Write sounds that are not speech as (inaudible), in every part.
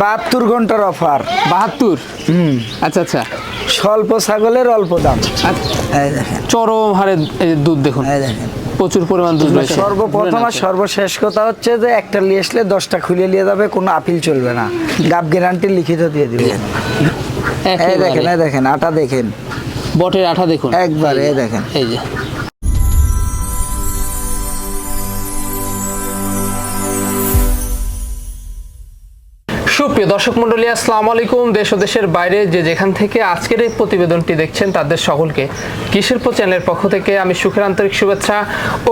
বাহাত্তর ঘণ্টার অফার। বাহাত্তর? হুম। আচ্ছা আচ্ছা। স্বল্প ছাগলের অল্প দাম। আচ্ছা, চরম হারে দুধ দেখুন। প্রচুর পরিমাণ দুধ রয়েছে। সর্বপ্রথম আর সর্বশেষ কথা হচ্ছে যে একটা নিয়ে আসলে দশটা খুলে নিয়ে যাবে কোনো আপিল চলবে না। গাব গ্যারান্টি লিখিত দিয়ে দিবে। এই দেখেন। দেখেন আটা দেখেন। বটের আঠা দেখুন। একবার, এই দেখেন। এই যে। সুপ্রিয় দর্শক মন্ডলী আসসালামু আলাইকুম। দেশ ও দেশের বাইরে যে যেখান থেকে আজকের এই প্রতিবেদনটি দেখছেন, তাদের সকলকে কিশোরপ চ্যানেলের পক্ষ থেকে আমি সুখের আন্তরিক শুভেচ্ছা,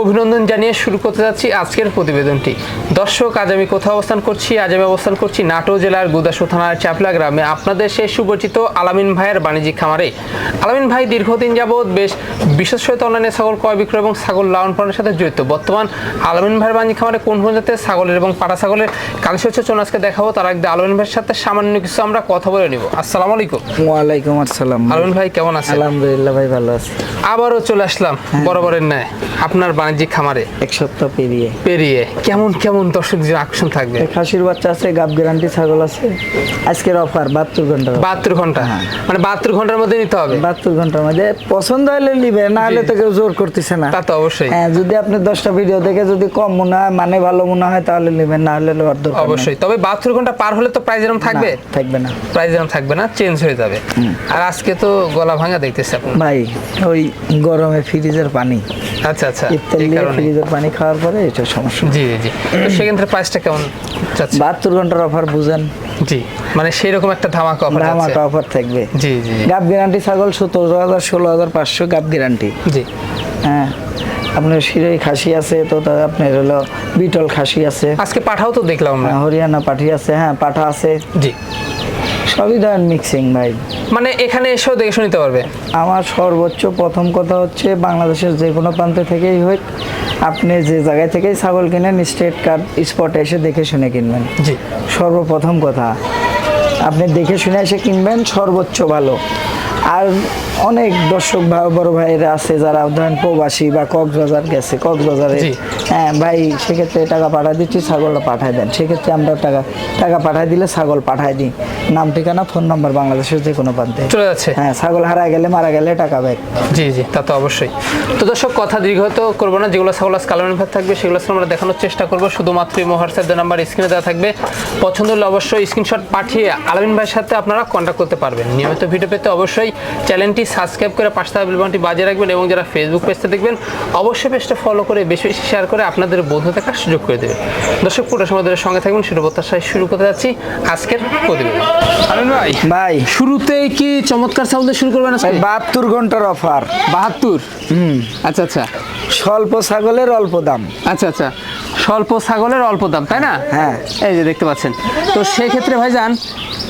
অভিনন্দন জানিয়ে শুরু করতে যাচ্ছি আজকের প্রতিবেদনটি। দর্শক, আজ আমি কোথাও অবস্থান করছি? আজ আমি অবস্থান করছি নাটো জেলার গুদাসু থানার চাপলা গ্রামে। আপনাদের সেই সুপরিচিত আলামিন ভাইয়ের বাণিজ্যিক খামারে। আলামিন ভাই, দীর্ঘদিন যাবৎ বেশ বিশেষত অন্যান্য ছাগল ক্রয় বিক্রয় এবং ছাগল লালন পালনের সাথে জড়িত। বর্তমান আলামিন ভাইয়ের বাণিজ্যিক খামারে কোন কোন জাতের ছাগলের এবং পাটা ছাগলের কালেকশন চলুন আজকে দেখাবো। তার আগে আলামিন ভাইয়ের সাথে সামান্য কিছু আমরা কথা বলে নিব। আসসালামু আলাইকুম। ওয়ালাইকুম আসসালাম। আলামিন ভাই কেমন আছেন? আলহামদুলিল্লাহ ভাই ভালো আছে। আবারও চলে আসলাম বরাবরের ন্যায় আপনার বাণিজ্যিক খামারে। এক সপ্তাহ পেরিয়ে। পেরিয়ে কেমন কেমন দর্শকদের আকর্ষণ থাকবে? খাসির বাচ্চা আছে গাব গ্যারান্টি ছাগল আছে। আজকের অফার বাহাত্তর ঘণ্টার বাহাত্তর ঘণ্টা? হ্যাঁ। মানে বাহাত্তর ঘণ্টার মধ্যে নিতে হবে? বাহাত্তর ঘণ্টার মধ্যে। পছন্দ হলে নিবে না হলে তো কেউ জোর করতেছে না। তা তো অবশ্যই। হ্যাঁ যদি আপনি দশটা ভিডিও দেখে যদি কম মনে হয় মানে ভালো মনে হয় তাহলে নেবেন না হলে অবশ্যই। তবে বাহাত্তর ঘণ্টা পার হলে তো প্রাইস এরকম থাকবে? থাকবে না। প্রাইস এরকম থাকবে না চেঞ্জ হয়ে যাবে। আর আজকে তো গলা ভাঙা দেখতেছে আপনি। ভাই ওই গরমে ফ্রিজের পানি। আচ্ছা আচ্ছা এই কারণে ফ্রিজের পানি খাওয়ার পরে এটা সমস্যা। জি জি তো সেক্ষেত্রে প্রাইসটা কেমন যাচ্ছে? বাহাত্তর ঘণ্টার অফার বুঝেন। জি। মানে সেই রকম একটা ধামাকা অফার আছে ধামাকা অফার থাকবে। জি জি। গাব গ্যারান্টি ছাগল সতেরো হাজার ষোলো হাজার পাঁচশো গাব গ্যারান্টি জি। হ্যাঁ। আপনার শিরোই খাসি আছে তো তা আপনার হলো বিটল খাসি আছে। আজকে পাঠাও তো দেখলাম আমরা। হ্যাঁ, হরিয়ানা পাঠি আছে হ্যাঁ পাঠা আছে। জি। সবই ধরেন মিক্সিং ভাই। মানে এখানে এসেও দেখে শুনতে পারবে? আমার সর্বোচ্চ প্রথম কথা হচ্ছে বাংলাদেশের যে কোনো প্রান্ত থেকেই হোক আপনি যে জায়গায় থেকেই ছাগল কিনেন স্টেট কার্ড স্পটে এসে দেখে শুনে কিনবেন। জি। সর্বপ্রথম কথা আপনি দেখে শুনে এসে কিনবেন সর্বোচ্চ ভালো। আর অনেক দর্শক ভাই বড় ভাইয়েরা আছে যারা ধরেন প্রবাসী বা কক্সবাজার গেছে কক্সবাজারে হ্যাঁ ভাই সেক্ষেত্রে টাকা পাঠাই দিচ্ছি ছাগলটা পাঠাই দেন। সেক্ষেত্রে আমরা টাকা টাকা পাঠাই দিলে ছাগল পাঠাই দিই। নাম ঠিকানা ফোন নাম্বার বাংলাদেশের যে কোনো প্রান্তে। চলে যাচ্ছে। হ্যাঁ ছাগল হারা গেলে মারা গেলে টাকা ব্যাক। জি জি তা তো অবশ্যই। তো দর্শক কথা দীর্ঘত করব না যেগুলো ছাগল কালার ভাত থাকবে সেগুলো আমরা দেখানোর চেষ্টা করব। শুধুমাত্র ইমো হোয়াটসঅ্যাপ নাম্বার স্ক্রিনে দেওয়া থাকবে। পছন্দ হলে অবশ্যই স্ক্রিনশট পাঠিয়ে আলামিন ভাইয়ের সাথে আপনারা কন্ট্যাক্ট করতে পারবেন। নিয়মিত ভিডিও পেতে অবশ্যই চ্যানেলটি সাবস্ক্রাইব করে পাশে থাকা বিলবানটি বাজিয়ে রাখবেন এবং যারা ফেসবুক পেজটা দেখবেন অবশ্যই পেজটা ফলো করে বেশি বেশি শেয়ার করে আপনাদের বন্ধু থাকার সুযোগ করে দেবে দর্শক পুরো সময় সঙ্গে থাকবেন শুরু প্রত্যাশায় শুরু করতে যাচ্ছি আজকের প্রতিবেদন। ভাই ভাই। শুরুতেই কি চমৎকার সাউন্ড শুরু করবেন আজকে? বাহাত্তর ঘণ্টার অফার বাহাত্তর? হুম। আচ্ছা আচ্ছা। স্বল্প ছাগলের অল্প দাম। আচ্ছা আচ্ছা। স্বল্প ছাগলের অল্প দাম তাই না? হ্যাঁ। এই যে দেখতে পাচ্ছেন। তো সেই ক্ষেত্রে ভাইজান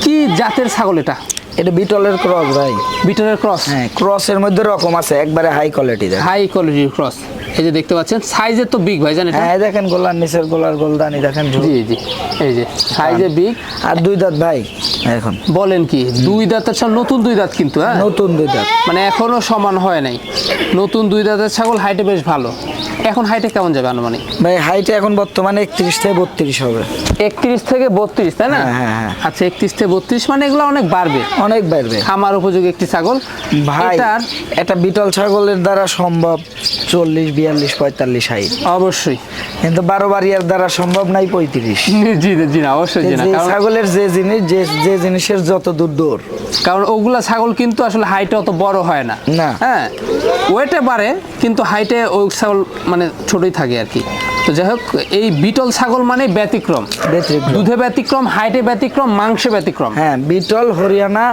কি জাতের ছাগল এটা? এটা বিটলের ক্রস ভাই। বিটনের ক্রস? হ্যাঁ ক্রসের মধ্যে রকম আছে একবারে হাই কোয়ালিটি হাই কোয়ালিটির ক্রস। এই যে দেখতে পাচ্ছেন সাইজে তো বিগ ভাইজান এটা হ্যাঁ দেখেন গোলার নিচের গোলার গোলদানি দেখেন জি জি এই যে সাইজে বিগ আর দুই দাঁত ভাই এখন। বলেন কি দুই দাঁতের ছাগল নতুন দুই দাঁত কিন্তু হ্যাঁ? নতুন দুই দাঁত। মানে এখনও সমান হয় নাই। নতুন দুই দাঁতের ছাগল হাইটে বেশ ভালো। এখন হাইটে কেমন যাবে আনুমানিক? ভাই হাইটে এখন বর্তমানে একত্রিশ থেকে বত্রিশ হবে। একত্রিশ থেকে বত্রিশ তাই না? হ্যাঁ, হ্যাঁ, হ্যাঁ। আচ্ছা একত্রিশ থেকে বত্রিশ মানে এগুলো অনেক বাড়বে। অনেক বাড়বে খামার উপযোগী একটি ছাগল। ভাই একটা বিটল ছাগলের দ্বারা সম্ভব চল্লিশ বিয়াল্লিশ পঁয়তাল্লিশ হাইট। অবশ্যই। কিন্তু বারো বাড়িয়ার দ্বারা সম্ভব নাই পঁয়ত্রিশ। জি জি না অবশ্যই ছাগলের যে জিনিস যে যে জিনিসের যত দূর দূর। কারণ ওগুলা ছাগল কিন্তু আসলে হাইটে অত বড় হয় না। না। হ্যাঁ ওয়েটে বাড়ে কিন্তু হাইটে ওই ছাগল মানে ছোটই থাকে আর কি। তো যাই হোক এই বিটল ছাগল মানে ব্যতিক্রম। দুধে ব্যতিক্রম হাইটে ব্যতিক্রম মাংসে ব্যতিক্রম। হ্যাঁ বিটল হরিয়ানা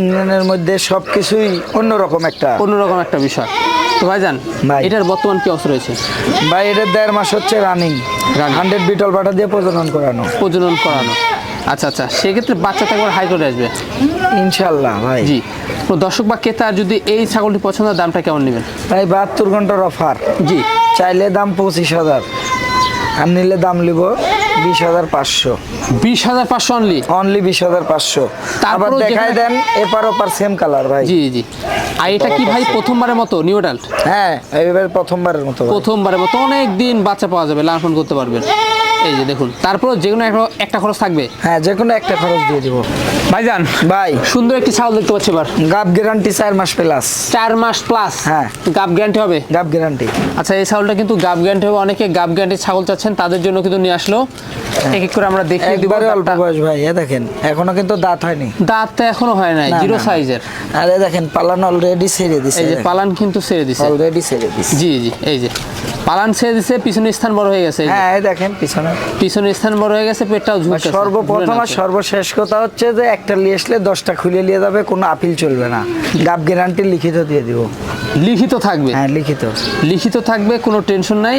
ইংল্যান্ডের মধ্যে সব কিছুই অন্যরকম একটা। অন্যরকম একটা বিষয়। তো ভাইজান ভাই। এটার বর্তমান কি অবস্থা রয়েছে? ভাই এটার দেড় মাস হচ্ছে রানিং। হান্ড্রেড বিটল বাটা দিয়ে প্রজনন করানো। প্রজনন করানো। আচ্ছা আচ্ছা সেক্ষেত্রে বাচ্চা তো একবার হাই করে আসবে? ইনশাল্লাহ ভাই। জি। তো দর্শক বা ক্রেতা যদি এই ছাগলটি পছন্দ দামটা কেমন নেবেন? ভাই বাহাত্তর ঘণ্টার অফার জি। চাইলে দাম পঁচিশ হাজার। আর নিলে দাম নিব বিশ হাজার পাঁচশো। বিশ হাজার পাঁচশো অনলি অনলি বিশ হাজার পাঁচশো। তারপর দেখাই দেন এপার ওপার সেম কালার ভাই। জি জি। আর এটা কি ভাই প্রথমবারের মতো নিউ অ্যাডাল্ট হ্যাঁ এবার প্রথমবারের মতো প্রথমবারের মতো অনেক দিন বাচ্চা পাওয়া যাবে লালন করতে পারবেন। এই যে দেখুন তারপর যে কোনো একটা- একটা খরচ থাকবে? হ্যাঁ যে কোনো একটা খরচ দিয়ে দিব। ভাইজান ভাই। সুন্দর একটি ছাগল দেখতে পাচ্ছি এবার। গাব গ্যারান্টি চার মাস প্লাস চার মাস প্লাস হ্যাঁ। গাব গ্যারান্টি হবে? গাব গ্যারান্টি আচ্ছা এই ছাগলটা কিন্তু গাব গ্যারান্টি হবে। অনেকে গাব গ্যারান্টি ছাগল চাচ্ছেন তাদের জন্য কিন্তু নিয়ে আসলো। এক এক করে আমরা দেখিয়ে দিব একবারে অল্প বয়স ভাই এ দেখেন এখনও কিন্তু দাঁত হয়নি। দাঁত তো এখনও হয় নাই জিরো সাইজের আর এ দেখেন পালান অলরেডি ছেড়ে দিছে। এই যে পালান কিন্তু ছেড়ে দিছে। অলরেডি ছেড়ে দিছে। জি জি এই যে পালান ছেড়ে দিছে পিছনের স্থান বড় হয়ে গেছে হ্যাঁ এই দেখেন পিছনে পিছনের স্থান বড় হয়ে গেছে পেটটাও ঝুলছে। সর্বপ্রথম আর সর্বশেষ কথা হচ্ছে যে একটা নিয়ে আসলে দশটা খুলে নিয়ে যাবে কোনো আপিল চলবে না। গাব গ্যারান্টি লিখিত দিয়ে দিব। লিখিত থাকবে? হ্যাঁ লিখিত। লিখিত থাকবে কোনো টেনশন নাই।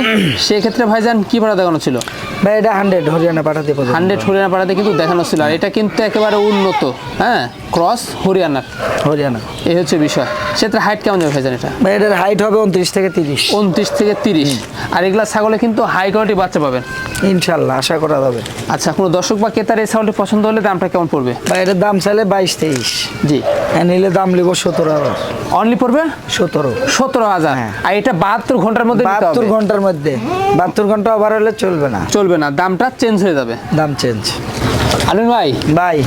সেক্ষেত্রে ভাইজান কি ভাড়া দেখানো ছিল? ভাই এটা হান্ড্রেড হরিয়ানা পাঠাতে হান্ড্রেড হরিয়ানা পাড়াতে কিন্তু দেখানো ছিল। আর এটা কিন্তু একেবারে উন্নত হ্যাঁ? ক্রস হরিয়ানার হরিয়ানা। এই হচ্ছে বিষয়। সেক্ষেত্রে হাইট কেমন যাবে ভাইজান এটা? ভাই এটার হাইট হবে উনত্রিশ থেকে তিরিশ। উনত্রিশ থেকে তিরিশ। আর এগুলা ছাগলে কিন্তু হাই কোয়ালিটি বাচ্চা পাবেন। ইনশাল্লাহ আশা করা যাবে। আচ্ছা কোনো দর্শক বা ক্রেতার এই ছাগলটি পছন্দ হলে দামটা কেমন পড়বে? ভাই এটার দাম চাইলে বাইশ তেইশ। জি। নিলে দাম লিব সতেরো হাজার। অনলি পড়বে? সতেরো। সতেরো হাজার। হ্যাঁ। আর এটা বাহাত্তর ঘণ্টার মধ্যে বাহাত্তর ঘণ্টার মধ্যে। বাহাত্তর ঘণ্টা ওভার হলে চলবে না। চলবে না দামটা চেঞ্জ হয়ে যাবে। দাম চেঞ্জ আলমিন ভাই ভাই।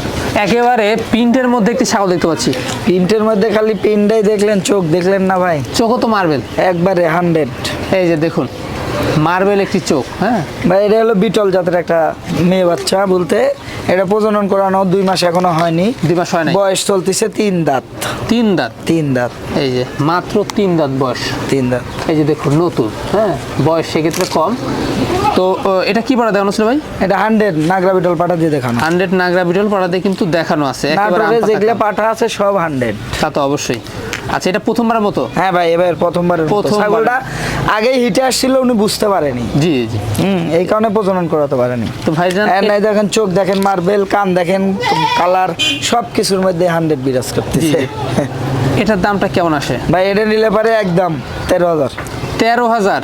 একেবারে প্রিন্টের মধ্যে একটি ছাগল দেখতে পাচ্ছি। প্রিন্টের মধ্যে খালি পিনটাই দেখলেন চোখ দেখলেন না ভাই। চোখও তো মার্বেল একবারে হান্ড্রেড এই যে দেখুন মার্বেল একটি চোখ হ্যাঁ? ভাই এটা হলো বিটল জাতের একটা মেয়ে বাচ্চা বলতে। এটা প্রজনন করানো দুই মাস এখনও হয়নি। দুই মাস হয়নি বয়স চলতেছে তিন দাঁত। তিন দাঁত? তিন দাঁত। এই যে মাত্র তিন দাঁত বয়স। তিন দাঁত। এই যে দেখুন নতুন হ্যাঁ? বয়স সেক্ষেত্রে কম। তো এটা কি পাড়া দেখানো ছিল ভাই? এটা হান্ড্রেড নাগরা বিটল পাটা দিয়ে দেখানো। হান্ড্রেড নাগরা বিটল পাড়াতে কিন্তু দেখানো আছে যেগুলো। পাঠা আছে সব হান্ড্রেড তা তো অবশ্যই। আচ্ছা এটা প্রথমবার মতো? হ্যাঁ ভাই এবার প্রথমবার প্রথমবার। ছাগলটা আগেই হিটে আসছিল উনি বুঝতে পারেনি। জি জি। হুম এই কারণে প্রজনন করাতে পারেনি। তো ভাইজান নাই দেখেন চোখ দেখেন মার্বেল কান দেখেন কালার সব কিছুর মধ্যে হান্ড্রেড বিরাজ করতেছে। এটার দামটা কেমন আসে? ভাই এটা নিলে পারে একদম তেরো হাজার। তেরো হাজার?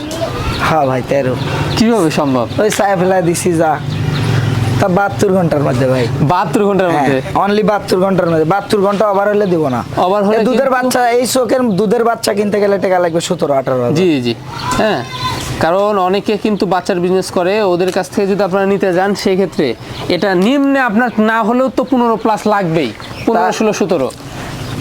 হ্যাঁ ভাই তেরো। কীভাবে সম্ভব? ওই চায় ফেলা দিছি যা। তা বাহাত্তর ঘণ্টার মধ্যে ভাই। বাহাত্তর ঘণ্টার হ্যাঁ, মধ্যে? অনলি বাহাত্তর ঘণ্টার মধ্যে। বাহাত্তর ঘণ্টা ওভার হলে দিব না। Over হলে দুধের বাচ্চা এই চোখের দুধের বাচ্চা কিনতে গেলে টাকা লাগবে সতেরো আঠারো জি জি। হ্যাঁ কারণ অনেকে কিন্তু বাচ্চার বিজনেস করে ওদের কাছ থেকে যদি আপনারা নিতে যান সেই ক্ষেত্রে এটা নিম্নে আপনার না হলেও তো পনেরো প্লাস লাগবেই। পনেরো ষোলো সতেরো।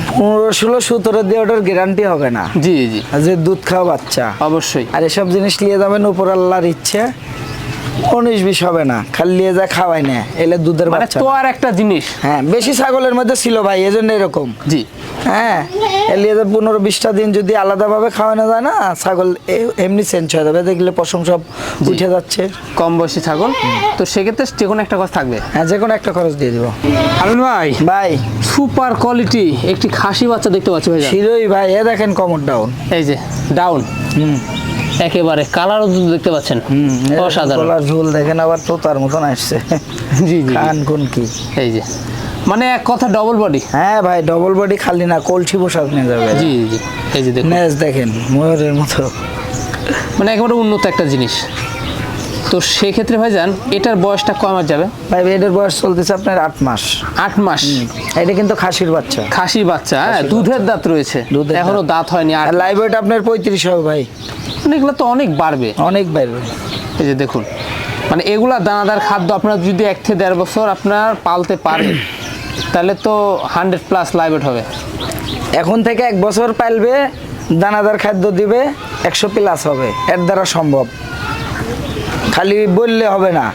পনেরো ষোলো সতেরো দিয়ে ওটার গ্যারান্টি হবে না। জি জি। যে দুধ খাওয়া বাচ্চা অবশ্যই। আর এসব জিনিস নিয়ে যাবেন উপর আল্লাহর ইচ্ছে উনিশ বিশ হবে না। খালি নিয়ে যা খাওয়াই না এলে দুধের মানে বাচ্চা। তো আর একটা জিনিস। হ্যাঁ বেশি ছাগলের মধ্যে ছিল ভাই এজন্য এরকম। জি। হ্যাঁ এলিয়ে যে পনেরো বিশটা দিন যদি আলাদাভাবে খাওয়ানো যায় না ছাগল এমনি চেঞ্জ হয়ে যাবে। দেখলে পশম সব উঠে যাচ্ছে। কম বয়সী ছাগল। তো সেক্ষেত্রে যে কোনো একটা খরচ থাকবে। হ্যাঁ যে কোনো একটা খরচ দিয়ে দিব। আলুন ভাই ভাই। সুপার কোয়ালিটি একটি খাসি বাচ্চা দেখতে পাচ্ছি ভাই শিরোই ভাই এ দেখেন কমর ডাউন এই যে ডাউন হুম। একেবারে কালারও দেখতে পাচ্ছেন। অসাধারণ। ঝুল দেখেন আবার তো তার মতন আসছে। জি জি। কান কোন কি। এই যে। মানে এক কথা ডবল বডি হ্যাঁ ভাই ডবল বডি খালি না কলসি বসাত নিয়ে যাবে। জি জি এই যে দেখুন। নেজ দেখেন ময়ূরের মতো। মানে একেবারে উন্নত একটা জিনিস। তো সেক্ষেত্রে ভাইজান এটার বয়সটা কমার যাবে? ভাই এটার বয়স চলতেছে আপনার আট মাস। আট মাস? এটা কিন্তু খাসির বাচ্চা। খাসির বাচ্চা হ্যাঁ দুধের দাঁত রয়েছে। এখনও দাঁত। হয়নি আর আর লাইভ ওয়েট আপনার পঁয়ত্রিশ হবে ভাই। মানে এগুলো তো অনেক বাড়বে। অনেক বাড়বে। এই যে দেখুন মানে এগুলা দানাদার খাদ্য আপনার যদি এক থেকে দেড় বছর আপনার পালতে পারেন তাহলে তো হান্ড্রেড প্লাস লাইভেট হবে। এখন থেকে এক বছর পাইলবে দানাদার খাদ্য দিবে একশো প্লাস হবে এর দ্বারা সম্ভব। খালি বললে হবে না।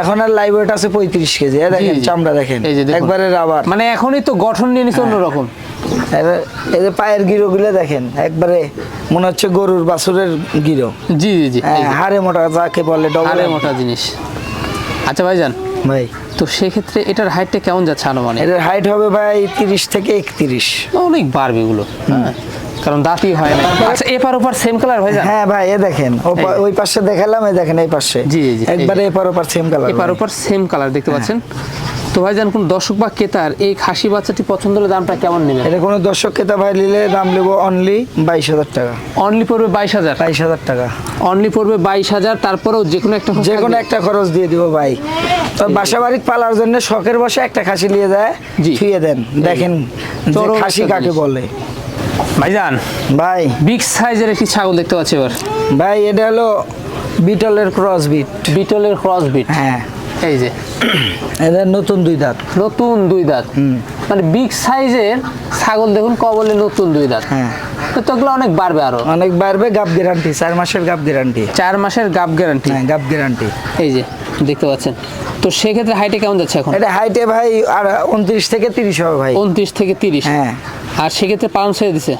এখন আর লাইভ ওয়েট আছে পঁয়ত্রিশ কেজি দেখেন। চামড়া দেখেন এই যে দেখুন। একবারে রাবার মানে এখনই তো গঠন নিয়ে নিচ্ছে অন্যরকম। এবার এই যে পায়ের গিরোগুলো দেখেন একবারে মনে হচ্ছে গরুর বাছুরের গিরো। জি জি জি হ্যাঁ হাড়ে মোটা যাকে বলে ডবল মোটা জিনিস। আচ্ছা ভাইজান ভাই। তো সেক্ষেত্রে এটার হাইটটা কেমন যাচ্ছে আনুমানিক? এটার হাইট হবে ভাই তিরিশ থেকে একত্রিশ। অনেক বাড়বে এগুলো। হ্যাঁ কারণ দাঁতই হয় না। আচ্ছা এপার ওপার সেম কালার হয়ে যায় হ্যাঁ ভাই এ দেখেন ওই পাশে দেখালাম এই দেখেন এই পাশে। জি, জি, একবারে এপার ওপার সেম কালার এপার ওপার সেম কালার দেখতে পাচ্ছেন? তো ভাইজান কোন দর্শক বা ক্রেতার এই খাসি বাচ্চাটি পছন্দ হলে দামটা কেমন নেবে এটা কোনো দর্শক ক্রেতা ভাই নিলে দাম নেব অনলি বাইশ হাজার টাকা। অনলি পড়বে বাইশ হাজার? বাইশ হাজার টাকা। অনলি পড়বে বাইশ হাজার তারপরেও যে কোনো একটা যে কোনো একটা খরচ দিয়ে দিব ভাই। তো বাসা বাড়ি পালার জন্য শখের বসে একটা খাসি নিয়ে যায় জি। ছুঁয়ে দেন। দেখেন যে খাসি কাকে। বলে। ভাইজান ভাই। বিগ সাইজের একটি ছাগল দেখতে পাচ্ছি এবার। ভাই এটা হলো বিটলের ক্রস বিট বিটলের ক্রস বিট হ্যাঁ। এই যে। এদের নতুন দুই দাঁত। নতুন দুই দাঁত। মানে বিগ সাইজের ছাগল দেখুন কবলে নতুন দুই দাঁত। হ্যাঁ। তো এগুলো অনেক বাড়বে আরও। অনেক বাড়বে গ্যারান্টি চার মাসের গ্যারান্টি চার মাসের গ্যারান্টি হ্যাঁ গ্যারান্টি এই যে দেখতে পাচ্ছেন। তো সেক্ষেত্রে হাইটে কেমন যাচ্ছে এখন? এটা হাইটে ভাই আর উনত্রিশ থেকে তিরিশ হবে ভাই। উনত্রিশ থেকে তিরিশ? হ্যাঁ। আর সেক্ষেত্রে পালন ছেড়ে দিছে?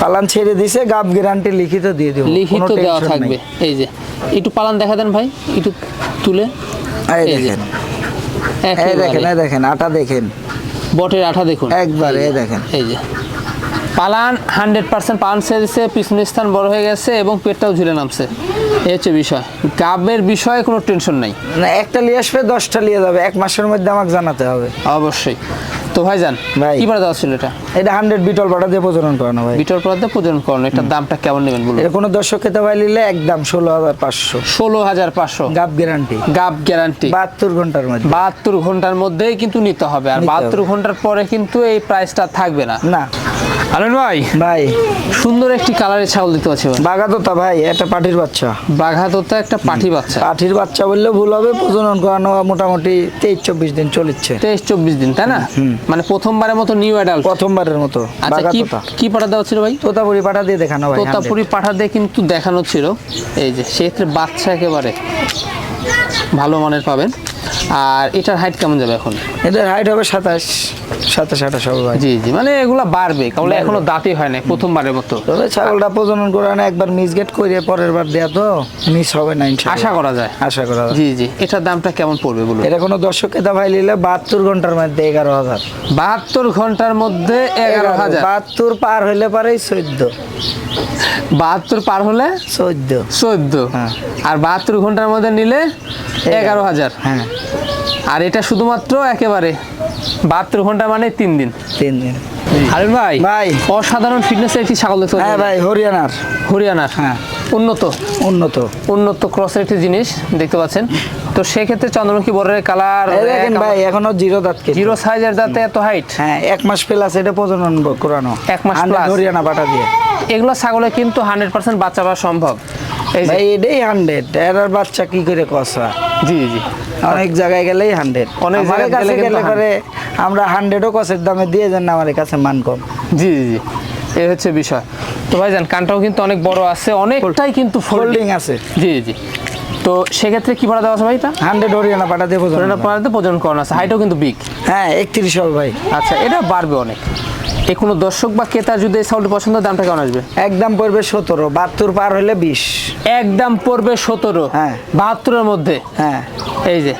পালান ছেড়ে দিছে গাপ গ্যারান্টি লিখিত দিয়ে দেবো লিখিত দেওয়া থাকবে। এই যে একটু পালান দেখা দেন ভাই একটু তুলে। এই দেখেন। এই দেখেন এই দেখেন আটা দেখেন। বটের আঠা দেখুন। একবারে, এই দেখেন। এই যে। পালান হান্ড্রেড পার্সেন্ট পালান সেরেছে পিছনের স্থান বড় হয়ে গেছে এবং পেটটাও ঝুলে নামছে। এই হচ্ছে বিষয়। গাবের বিষয়ে কোনো টেনশন নাই। না একটা লিয়ে আসবে দশটা লিয়ে যাবে। এক মাসের মধ্যে আমাকে জানাতে হবে। অবশ্যই। তো ভাইজান ভাই। কি দেওয়া ছিল এটা? এটা হান্ড্রেড বিটল পাটা দিয়ে প্রজনন করানো ভাই। বিটল পরাতে প্রজনন করুন এটার দামটা কেমন নেবেন বলুন? কোনো দর্শক খেতে ভাই নিলে একদম ষোলো হাজার পাঁচশো। ষোলো হাজার পাঁচশো। গাপ গ্যারান্টি গাব গ্যারান্টি বাহাত্তর ঘণ্টার মধ্যে। বাহাত্তর ঘণ্টার মধ্যেই কিন্তু নিতে হবে আর বাহাত্তর ঘণ্টার পরে কিন্তু এই প্রাইসটা থাকবে না। না। আনন্দ ভাই। ভাই। সুন্দর একটি কালারের ছাগল দিতে পারছি এবার। বাগাতোতা ভাই একটা পাটির বাচ্চা। বাঘাতোতা একটা পাঠি বাচ্চা। পাঠির বাচ্চা বললেও ভুল হবে প্রজনন করানো মোটামুটি তেইশ চব্বিশ দিন চলেছে তেইশ চব্বিশ দিন তাই না? মানে প্রথমবারের মতো নিউ অ্যাডাল্ট প্রথমবারের মতো। আচ্ছা কি কি পাঠা দেওয়া ছিল ভাই? তোতাপুরি পাঠা দিয়ে দেখানো ভাই তোতাপুরি পাঠা দিয়ে কিন্তু দেখানো ছিল। এই যে সেক্ষেত্রে বাচ্চা একেবারে। ভালো মানের পাবেন। আর এটার হাইট কেমন যাবে এখন? এদের হাইট হবে সাতাশ সাতাশ আঠাশ হবে জি জি মানে এগুলা বাড়বে কারণ। এখনও দাঁতই হয় না প্রথমবারের মতো। তবে ছাগলটা প্রজনন করানো একবার মিসগেট করে পরের বার দেয়া তো মিস হবে না আশা করা যায়। আশা করা যায়। জি জি এটার দামটা কেমন পড়বে বলুন? এটা কোনো দর্শক খেতা ভাই নিলে বাহাত্তর ঘণ্টার মধ্যে এগারো হাজার। বাহাত্তর ঘণ্টার মধ্যে এগারো হাজার। বাহাত্তর পার হইলে পারে চোদ্দ। বাহাত্তর পার হলে? চোদ্দ। চোদ্দ। হ্যাঁ। আর বাহাত্তর ঘণ্টার মধ্যে নিলে এগারো। হাজার হ্যাঁ। আর এটা শুধুমাত্র একেবারে বাহাত্তর ঘণ্টা মানে তিন দিন। তিন দিন। আরে ভাই ভাই। অসাধারণ ফিটনেসের একটি ছাগল দেখতে হ্যাঁ ভাই হরিয়ানার। হরিয়ানার। হ্যাঁ। উন্নত। উন্নত। উন্নত ক্রসের একটি জিনিস দেখতে পাচ্ছেন। তো সেক্ষেত্রে চন্দ্রমুখী বরের কালার দেখেন ভাই এখনও জিরো দাঁত। জিরো সাইজের দাঁতে এত হাইট হ্যাঁ এক মাস প্লাস এটা প্রজনন করানো। এক মাস 100 plus। হরিয়ানা পাঠা দিয়ে। এগুলো ছাগলে কিন্তু হান্ড্রেড পার্সেন্ট বাচ্চা পাওয়া সম্ভব। ভাই এটাই হান্ড্রেড এর বাচ্চা কি করে কষা জি জি। অনেক জায়গায় গেলেই হান্ড্রেড অনেক জায়গায় কাছে গেলে পরে আমরা হান্ড্রেডও কষের দামে দিয়ে যান আমার কাছে মান কম। জি জি এই হচ্ছে বিষয়। তো ভাইজান কানটাও কিন্তু অনেক বড় আছে অনেকটাই কিন্তু ফোল্ডিং আছে। জি জি। তো সেক্ষেত্রে কি ভাড়া দেওয়া আছে ভাই এটা হান্ড্রেড হরিয়ানা পাঠা দিয়ে প্রজনন এটা প্রজন করানো আছে। হাইটও কিন্তু বিগ হ্যাঁ একত্রিশ হবে ভাই। আচ্ছা এটা বাড়বে অনেক। এ কোনো দর্শক বা ক্রেতা যদি এই সাউন্ড পছন্দ দামটা কেমন আসবে? একদম পড়বে সতেরো বাহাত্তর পার হলে বিশ। একদম পড়বে সতেরো। হ্যাঁ। বাহাত্তরের মধ্যে? হ্যাঁ। এই যে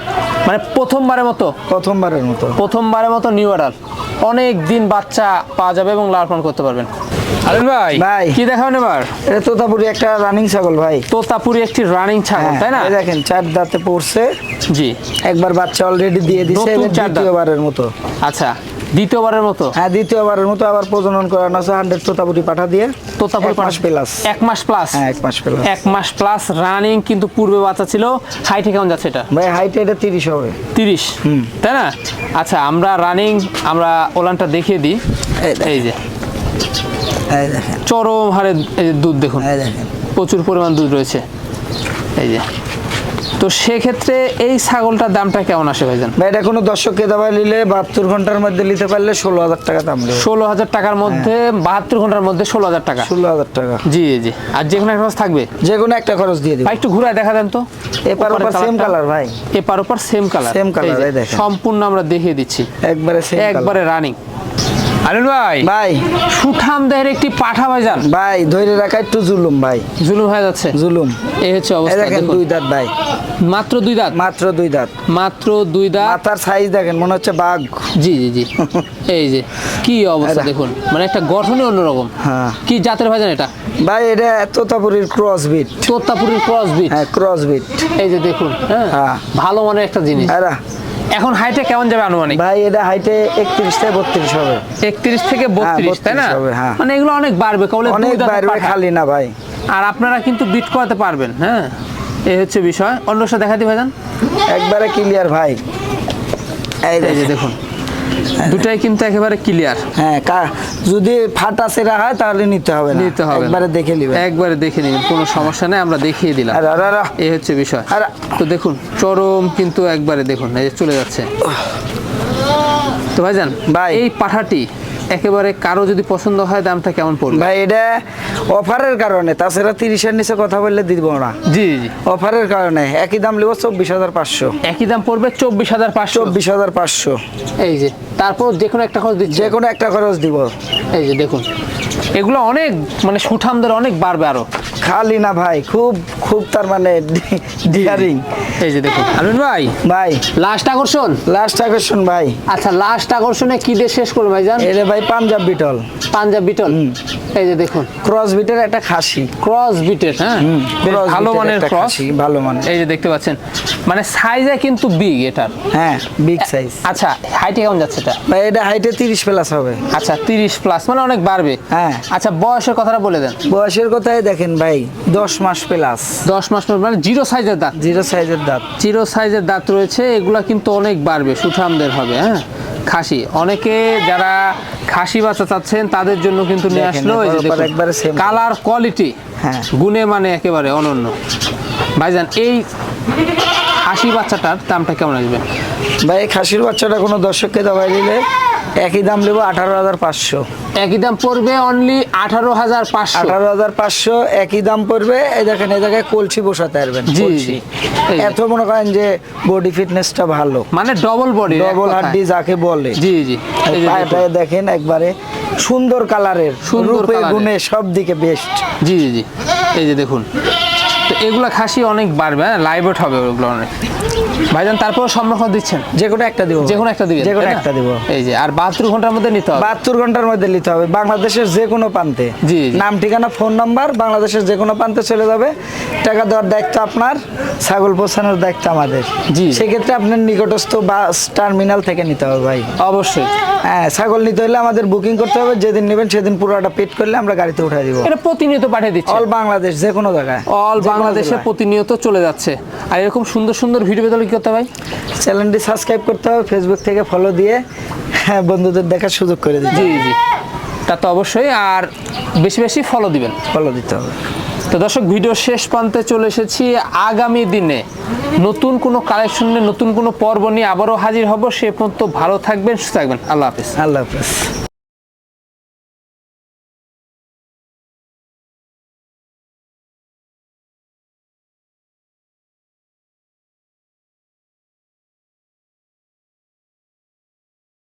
মানে প্রথমবারের মতো? প্রথমবারের মতো। প্রথমবারের মতো নিউ অর্ডার অনেক দিন বাচ্চা পাওয়া যাবে এবং লালন পালন করতে পারবেন। আলিন ভাই ভাই। কি দেখাবেন এবার? এটা তোতাপুরি একটা রানিং ছাগল ভাই। তোতাপুরি একটি রানিং ছাগল হ্যাঁ, তাই না? দেখেন চার দাঁতে পড়ছে। জি। একবার বাচ্চা অলরেডি দিয়ে দিছে এবার। দ্বিতীয়বারের মতো। আচ্ছা। দ্বিতীয়বারের মতো? হ্যাঁ দ্বিতীয়বারের মতো আবার প্রজনন করানো আছে হান্ড্রেড তোতাপুরি পাঠা দিয়ে। তোতাপুরি মাস প্লাস এক মাস প্লাস হ্যাঁ এক মাস প্লাস এক মাস প্লাস রানিং কিন্তু পূর্বে বাচ্চা ছিল। হাইটে কেমন যাচ্ছে এটা? ভাই হাইট এটা তিরিশ হবে। তিরিশ? তাই না? আচ্ছা আমরা রানিং আমরা ওলানটা দেখিয়ে দিই। এই যে। চরম হারে দুধ দেখুন। এই দেখেন। প্রচুর পরিমাণ দুধ রয়েছে। এই যে। তো সেক্ষেত্রে এই ছাগলটার দামটা কেমন আসে ভাইজান? ভাই এটা কোনো দর্শক ভাই নিলে বাহাত্তর ঘণ্টার মধ্যে নিতে পারলে ষোলো হাজার টাকা দাম ষোলো হাজার টাকার মধ্যে বাহাত্তর ঘণ্টার মধ্যে ষোলো হাজার টাকা। ষোলো হাজার টাকা। জি জি আর যে কোনো একটা খরচ থাকবে? যে কোনো একটা খরচ দিয়ে দিবে। ভাই একটু ঘুরে দেখা দেন তো। এপার ওপার সেম কালার ভাই। এপার ওপার সেম কালার সেম কালার এই দেখেন। সম্পূর্ণ আমরা দেখিয়ে দিচ্ছি। একবারে একবারে রানিং আনিল ভাই। ভাই। সুঠাম দেহের একটি পাঠা ভাইজান। ভাই ধরে রাখা একটু জুলুম ভাই। জুলুম হয়ে যাচ্ছে? জুলুম। এই হচ্ছে অবস্থা দেখেন দুই দাঁত ভাই। মাত্র দুই দাঁত? মাত্র দুই দাঁত। মাত্র দুই দাঁত? মাথার সাইজ দেখেন মনে হচ্ছে বাঘ। জি জি জি। (laughs) এই যে কি অবস্থা দেখুন। মানে একটা গঠনই অন্যরকম। হ্যাঁ। কি জাতের ভাইজান এটা? ভাই এটা তোতাপুরির ক্রস বিট তোত্তাপুরের ক্রস বিট হ্যাঁ ক্রস বিট এই যে দেখুন হ্যাঁ? হ্যাঁ। ভালো মানের একটা জিনিস। আরা এখন হাইটে কেমন যাবে আনুমানিক? ভাই এটা হাইটে একত্রিশ থেকে বত্রিশ হবে। একত্রিশ থেকে বত্রিশ তাই না? 32 হ্যাঁ। মানে এগুলো অনেক বাড়বে কবলে অনেক বাড়বে খালি না ভাই। আর আপনারা কিন্তু বিট করাতে পারবেন হ্যাঁ? এই হচ্ছে বিষয়। অন্য সাথে দেখাতে ভাইজান। একবারে ক্লিয়ার ভাই। এই দেখুন। দুটাই কিন্তু একেবারে ক্লিয়ার হ্যাঁ যদি ফাটা সেরা হয় তাহলে নিতে হবে না। নিতে হবে। একবারে দেখে নিবে একবারে দেখে নিবেন কোনো সমস্যা নেই আমরা দেখিয়ে দিলাম। আর আর- আর- এই হচ্ছে বিষয়। আর- তো দেখুন চরম কিন্তু একবারে দেখুন এই যে চলে যাচ্ছে। তো ভাইজান ভাই। এই পাঠাটি একেবারে কারও যদি পছন্দ হয় দামটা কেমন পড়বে? ভাই এটা অফারের কারণে তাছাড়া তিরিশের নিচে কথা বললে দিব না। জি জি। অফারের কারণে একই দাম নেব চব্বিশ হাজার পাঁচশো। একই দাম পড়বে চব্বিশ হাজার পাঁচশো। চব্বিশ হাজার পাঁচশো। এই যে তারপর যে কোনো একটা খরচ দিচ্ছে। যে কোনো একটা খরচ দিব। এই যে দেখুন এগুলো অনেক মানে সুঠামদের অনেক বাড়বে আরও। খালি না ভাই খুব খুব তার মানে (laughs) ডিয়ারিং এই যে দেখুন। আলমিন ভাই ভাই। লাস্ট আকর্ষণ? লাস্ট আকর্ষণ ভাই। আচ্ছা লাস্ট আকর্ষণে কি দিয়ে শেষ করবে ভাইজান? এটা ভাই পাঞ্জাব বিটল। পাঞ্জাব বিটল? এই যে দেখুন। ক্রস বিটের একটা খাসি। ক্রস বিটের হ্যাঁ? ভালো মানের ক্রস ভালো মানের। এই যে দেখতে পাচ্ছেন। মানে সাইজে কিন্তু বিগ এটার। হ্যাঁ বিগ সাইজ আচ্ছা হাইটে কেমন যাচ্ছে এটা? ভাই এটা হাইটে তিরিশ প্লাস হবে। আচ্ছা তিরিশ প্লাস মানে অনেক বাড়বে। হ্যাঁ। আচ্ছা বয়সের কথাটা বলে দেন। বয়সের কথাই দেখেন ভাই দশ মাস প্লাস দশ মাস মানে জিরো সাইজের দাঁত? জিরো সাইজের দাঁত। জিরো সাইজের দাঁত রয়েছে এগুলা কিন্তু অনেক বাড়বে সুঠামদের হবে হ্যাঁ? খাসি। অনেকে যারা খাসি বাচ্চা চাচ্ছেন তাদের জন্য কিন্তু নিয়ে আসলো। কালার কোয়ালিটি হ্যাঁ। গুণে মানে একেবারে অনন্য। ভাইজান এই খাসি বাচ্চাটার দামটা কেমন আসবে? ভাই এই খাসির বাচ্চাটা কোনো দর্শককে দাবাই দিলে একই দাম নেব আঠারো হাজার পাঁচশো। একই দাম পড়বে অনলি আঠারো হাজার পাঁচশো। আঠারো হাজার পাঁচশো একই দাম পড়বে এই দেখেন এই জায়গায় কলসি বসাতে পারবেন জি। এত মনে করেন যে বডি ফিটনেসটা ভালো। মানে ডবল বডি ডবল হাড্ডি যাকে বলে। জি জি। পায়েটা দেখুন। একবারে সুন্দর কালারের সুন্দর রূপে। গুণে সব দিকে বেস্ট জি জি জি। এই যে দেখুন। তো এগুলা খাসি অনেক বাড়বে হ্যাঁ? লাইভেট হবে ওগুলো অনেক। ভাইজান তারপর সম্রক্ষণ দিচ্ছেন? যে কোনো একটা দিব। যে কোনো একটা দিবেন যে কোনো একটা দিব। এই যে আর বাহাত্তর ঘণ্টার মধ্যে নিতে হবে। বাহাত্তর ঘণ্টার মধ্যে নিতে হবে। বাংলাদেশের যে কোনো প্রান্তে। জি। নাম ঠিকানা ফোন নাম্বার বাংলাদেশের যে কোনো প্রান্তে চলে যাবে। টাকা দেওয়ার দায়িত্ব আপনার ছাগল পোষানোর দায়িত্ব আমাদের। জি। সেক্ষেত্রে আপনার নিকটস্থ বাস টার্মিনাল থেকে নিতে হবে ভাই। অবশ্যই। হ্যাঁ ছাগল নিতে হলে আমাদের বুকিং করতে হবে। যেদিন নেবেন সেদিন পুরোটা পেড করলে আমরা গাড়িতে উঠে দিব। এটা প্রতিনিয়ত পাঠিয়ে দিচ্ছে। অল বাংলাদেশ যে কোনো জায়গায়। অল বাংলাদেশে প্রতিনিয়ত চলে যাচ্ছে। আর এরকম সুন্দর সুন্দর ভিডিও পেতে কি করতে ভাই? চ্যানেলটি সাবস্ক্রাইব করতে হবে ফেসবুক থেকে ফলো দিয়ে হ্যাঁ বন্ধুদের দেখার সুযোগ করে দিতে জি জি। তা তো অবশ্যই আর বেশি বেশি ফলো দিবেন। ফলো দিতে হবে। তো দর্শক ভিডিও শেষ প্রান্তে চলে এসেছি। আগামী দিনে নতুন কোনো কালেকশন নিয়ে নতুন কোনো পর্ব নিয়ে আবারও হাজির হব। সে পর্যন্ত ভালো থাকবেন সুস্থ থাকবেন। আল্লাহ হাফিজ। আল্লাহ হাফেজ।